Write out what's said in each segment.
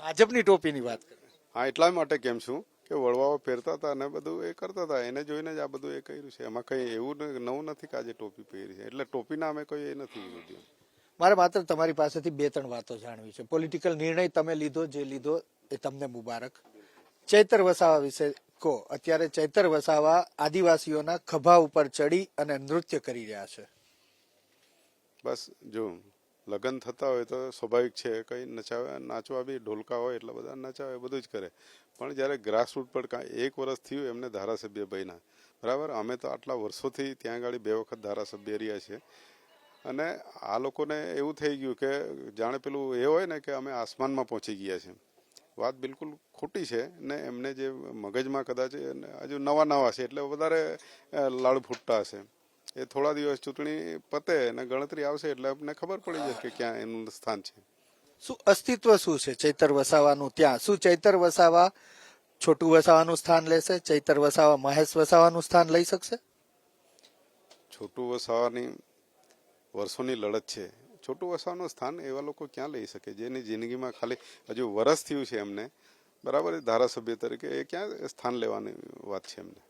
ભાજપની ટોપીની વાત કરે. હા એટલા માટે કેમ છું કે વળવાઓ પહેરતા હતા અને બધું એ કરતા હતા. એને જોઈને જ આ બધું એ કર્યું છે. એમાં કઈ એવું નવું નથી કે આજે ટોપી પહેરી છે. એટલે ટોપીના અમે કોઈ એ નથી લીધું. મારે માત્ર તમારી પાસેથી બે ત્રણ વાતો જાણવી છે. પોલિટિકલ નિર્ણય તમે લીધો જે લીધો એ તમને મુબારક. ચૈતર વસાવા વિશે કહો. અત્યારે ચૈતર વસાવા આદિવાસીઓના ખભા ઉપર ચડી અને નૃત્ય કરી રહ્યા છે. બસ જો લગ્ન થતા હોય તો સ્વાભાવિક છે, કંઈ નચાવે, નાચવા બી ઢોલકા હોય એટલે બધા નચાવે, બધું જ કરે. પણ જ્યારે ગ્રાસરૂટ પર કાંઈ એક વર્ષ થયું એમને ધારાસભ્ય બન્યા. બરાબર? અમે તો આટલા વર્ષોથી ત્યાં આગળ બે વખત ધારાસભ્ય રહ્યા છીએ. અને આ લોકોને એવું થઈ ગયું કે જાણે પેલું એ હોય ને કે અમે આસમાનમાં પહોંચી ગયા છે વાત બિલકુલ ખોટી છે ને એમને જે મગજમાં કદાચ હજુ નવા નવા છે એટલે વધારે લાડ લાડુ ફૂટતા હશે. એ થોડા દિવસ ચૂંટણી પતે અને ગણતરી આવશે એટલે આપણને ખબર પડી જશે કે ક્યાં એનું સ્થાન છે. શું અસ્તિત્વ શું છે? ચૈતર વસાવાનું ત્યાં. શું ચૈતર વસાવા છોટું વસાવાનું સ્થાન લેશે? ચૈતર વસાવા મહેશ વસાવાનું સ્થાન લઈ શકશે? છોટું વસાવાની વર્ષોની લડત છે. છોટું વસાવાનું સ્થાન એવા લોકો ક્યાં લઈ શકે? જેની જિંદગીમાં ખાલી હજુ વરસ થયું છે એમને. બરાબર? ધારાસભ્ય તરીકે એ ક્યાં સ્થાન લેવાની વાત છે એમને?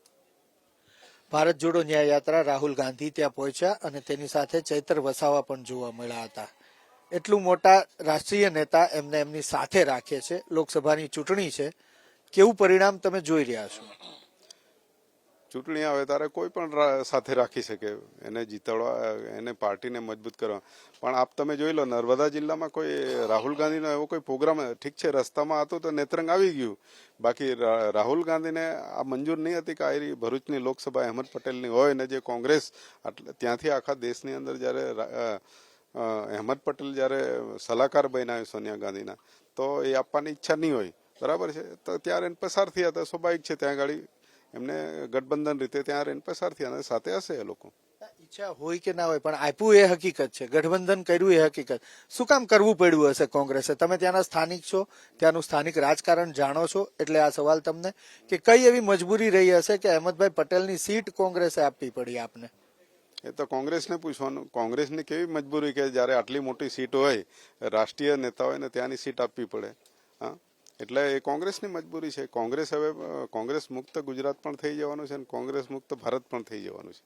ભારત જોડો ન્યાય યાત્રા રાહુલ ગાંધી ત્યાં પહોંચ્યા અને તેની સાથે ચૈતર વસાવા પણ જોવા મળ્યા હતા. એટલું મોટા રાષ્ટ્રીય નેતા એમને એમની સાથે રાખે છે. લોકસભાની ચૂંટણી છે. કેવું પરિણામ તમે જોઈ રહ્યા છો? ચૂંટણી આવે ત્યારે કોઈ પણ સાથે રાખી શકે. એને જીતાડવા, એને પાર્ટીને મજબૂત કરવા. પણ આપ તમે જોઈ લો, નર્મદા જિલ્લામાં કોઈ રાહુલ ગાંધીનો એવો કોઈ પ્રોગ્રામ ઠીક છે, રસ્તામાં હતો તો નેત્રંગ આવી ગયું. બાકી રાહુલ ગાંધીને આ મંજૂર નહીં હતી કે આ ભરૂચની લોકસભા અહેમદ પટેલની હોય ને જે કોંગ્રેસ ત્યાંથી આખા દેશની અંદર જ્યારે અહેમદ પટેલ જ્યારે સલાહકાર બન્યા સોનિયા ગાંધીના, તો એ આપવાની ઈચ્છા નહીં હોય. બરાબર છે? તો ત્યારે એને પસાર થયા હતા. સ્વાભાવિક છે, ત્યાં આગળ એમને ગઠબંધન રીતે ત્યાં રહીને પસાર થયા અને સાથે હશે એ લોકો. ઈચ્છા હોય કે ના હોય પણ આપ્યું એ હકીકત છે. ગઠબંધન કર્યું એ હકીકત. શું કામ કરવું પડ્યું હશે કોંગ્રેસે? તમે ત્યાંના સ્થાનિક છો ત્યાંનું સ્થાનિક રાજકારણ જાણો છો એટલે આ સવાલ તમને કે કઈ એવી મજબૂરી રહી હશે કે અહેમદભાઈ પટેલની સીટ કોંગ્રેસે આપવી પડી આપને? એ તો કોંગ્રેસને પૂછવાનું. કોંગ્રેસની કેવી મજબૂરી કે જ્યારે આટલી મોટી સીટ હોય રાષ્ટ્રીય નેતા હોય ને ત્યાંની સીટ આપવી પડે. એટલે એ કોંગ્રેસની મજબૂરી છે. કોંગ્રેસ હવે કોંગ્રેસ મુક્ત ગુજરાત પણ થઈ જવાનું છે અને કોંગ્રેસ મુક્ત ભારત પણ થઈ જવાનું છે.